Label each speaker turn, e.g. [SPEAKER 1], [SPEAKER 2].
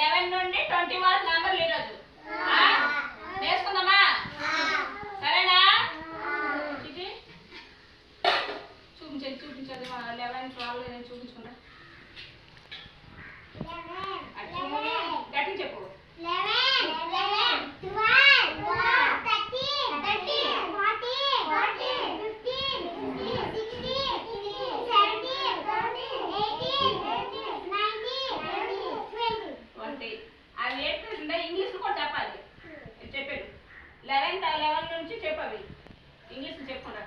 [SPEAKER 1] Eleven నుండి twenty వరకు number ఈరోజు నేర్చుకుందామా సరేనా? చూపించండి చూపించండి. లెవెన్ ట్వెల్వ్ చూపించుకుంటా. లేకుండా ఇంగ్లీష్ కూడా చెప్పాలి. చెప్పాడు లెవెన్త్ లెవెన్ నుంచి చెప్పవి. ఇంగ్లీష్ చెప్పకుండా.